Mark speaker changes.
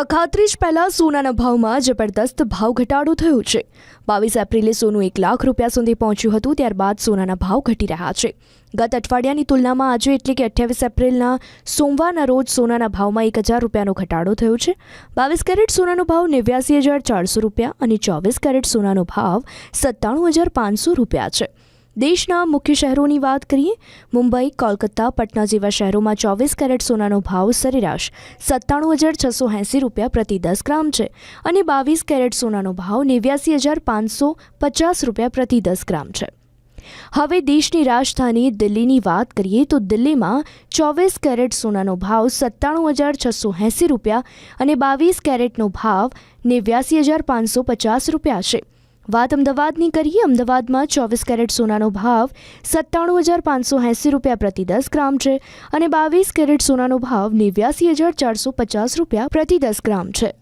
Speaker 1: અખાત્રીજ પહેલાં સોનાના ભાવમાં જબરદસ્ત ભાવ ઘટાડો થયો છે. બાવીસ એપ્રિલે સોનું એક લાખ રૂપિયા સુધી પહોંચ્યું હતું, ત્યારબાદ સોનાના ભાવ ઘટી રહ્યા છે. ગત અઠવાડિયાની તુલનામાં આજે એટલે કે અઠ્યાવીસ એપ્રિલના સોમવારના રોજ સોનાના ભાવમાં એક હજાર રૂપિયાનો ઘટાડો થયો છે. બાવીસ કેરેટ સોનાનો ભાવ નેવ્યાસી હજાર ચારસો રૂપિયા અને ચોવીસ કેરેટ સોનાનો ભાવ સત્તાણું હજાર પાંચસો રૂપિયા છે. દેશના મુખ્ય શહેરોની વાત કરીએ, મુંબઈ, કોલકાતા, પટના જેવા શહેરોમાં ચોવીસ કેરેટ સોનાનો ભાવ સરેરાશ સત્તાણું હજાર છસો એંસી રૂપિયા પ્રતિ દસ ગ્રામ છે અને બાવીસ કેરેટ સોનાનો ભાવ નેવ્યાસી હજાર પાંચસો પચાસ રૂપિયા પ્રતિ દસ ગ્રામ છે. હવે દેશની રાજધાની દિલ્હીની વાત કરીએ તો દિલ્હીમાં ચોવીસ કેરેટ સોનાનો ભાવ સત્તાણું હજાર છસો એંસી રૂપિયા અને બાવીસ કેરેટનો ભાવ નેવ્યાસી હજાર પાંચસો પચાસ રૂપિયા છે. વાત અમદાવાદની કરીએ, અમદાવાદમાં ચોવીસ કેરેટ સોનાનો ભાવ સત્તાણું હજાર પાંચસો એંસી રૂપિયા પ્રતિ દસ ગ્રામ છે અને બાવીસ કેરેટ સોનાનો ભાવ નેવ્યાસી હજાર ચારસો પચાસ રૂપિયા પ્રતિ દસ ગ્રામ છે.